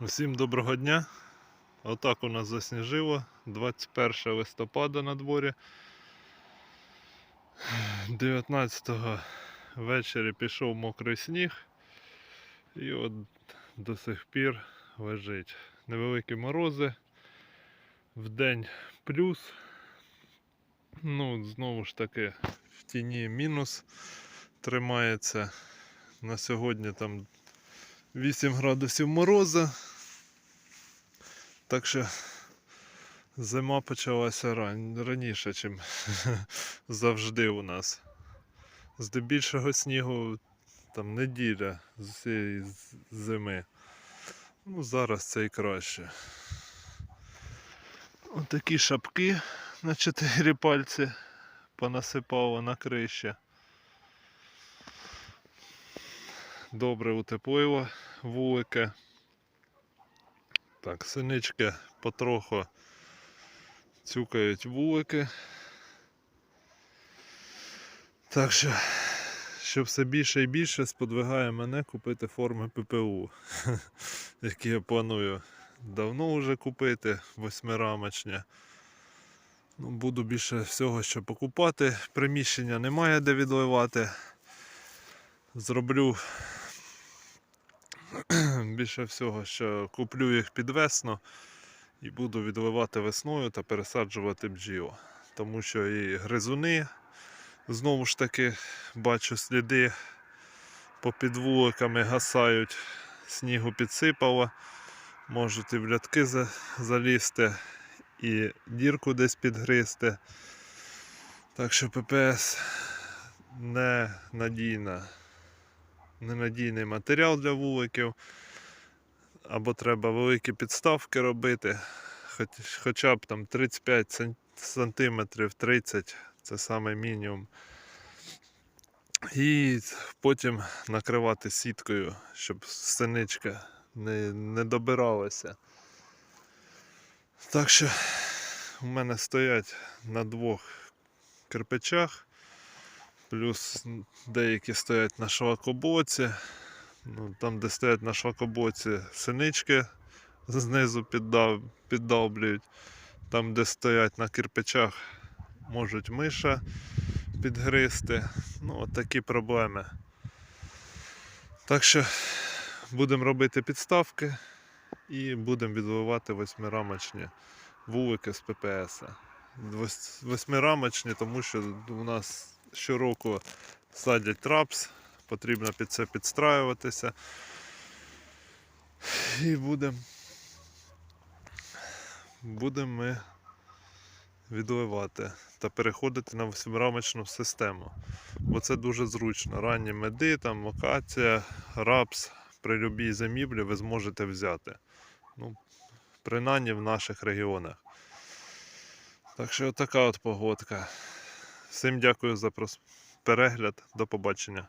Усім доброго дня. Отак у нас засніжило. 21 листопада на дворі. 19 ввечері пішов мокрий сніг. І от до сих пір лежить. Невеликі морози. Вдень плюс. Ну, знову ж таки, в тіні мінус тримається. На сьогодні там 8 градусів мороза. Так що зима почалася ран... раніше, ніж завжди у нас. Здебільшого снігу там неділя з цієї зими. Ну, зараз це і краще. Отакі шапки на чотири пальці понасипало на криші. Добре утеплило вулики. Так, синички потроху цюкають вулики. Так що, що все більше і більше сподвигає мене купити форми ППУ, які я планую давно вже купити, восьмирамочні. Ну, буду більше всього що покупати. Приміщення немає де відливати. Зроблю більше всього, що куплю їх під весну і буду відливати весною та пересаджувати бджіл. Тому що і гризуни, знову ж таки, бачу сліди по підвуликами гасають, снігу підсипало, можуть і в рядки залізти, і дірку десь підгризти. Так що ППС не надійна ненадійний матеріал для вуликів. Або треба великі підставки робити, хоч, хоча б там 35 сан- сантиметрів, 30 це саме мінімум. І потім накривати сіткою, щоб синичка не, не добиралася. Так що у мене стоять на двох кирпичах. Плюс деякі стоять на шлакоблоці. Ну, там, де стоять на шлакоблоці синички знизу піддав, піддавлюють. Там, де стоять на кирпичах, можуть миша підгризти. Ну, от такі проблеми. Так що будемо робити підставки і будемо відливати восьмирамочні вулики з ППС. Восьмирамочні, тому що у нас щороку садять трапс, потрібно під це підстраюватися. І будемо будемо ми відливати та переходити на восьмирамочну систему. Бо це дуже зручно. Ранні меди, там локація, рапс при любій заміблі ви зможете взяти. Ну, принаймні в наших регіонах. Так що така от погодка. Всім дякую за перегляд. До побачення.